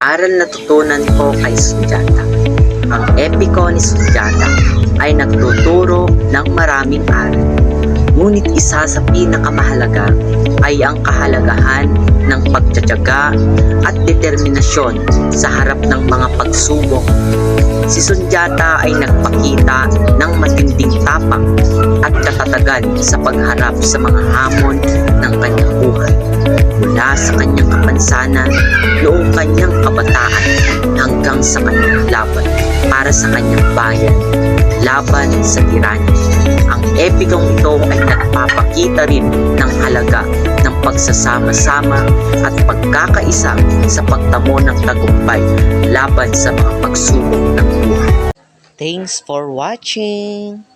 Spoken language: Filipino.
Aral na tutunan ko kay Sujata. Ang epiko ni Sujata ay nagtuturo ng maraming aral. Ngunit isa sa pinakamahalaga ay ang kahalagahan ng pagtsatsaga at determinasyon sa harap ng mga pagsubok. Si Sunjata ay nagpakita ng matinding tapang at katatagan sa pagharap sa mga hamon ng kanyang buhay mula sa kanyang kapansanan noong kanyang kabataan hanggang sa kanyang laban para sa kanyang bayan, laban sa tiranya. Epikong ito ay nagpapakita rin ng halaga ng pagsasama-sama at pagkakaisa sa pagtamo ng tagumpay laban sa mga pagsubok ng buhay. Thanks for watching!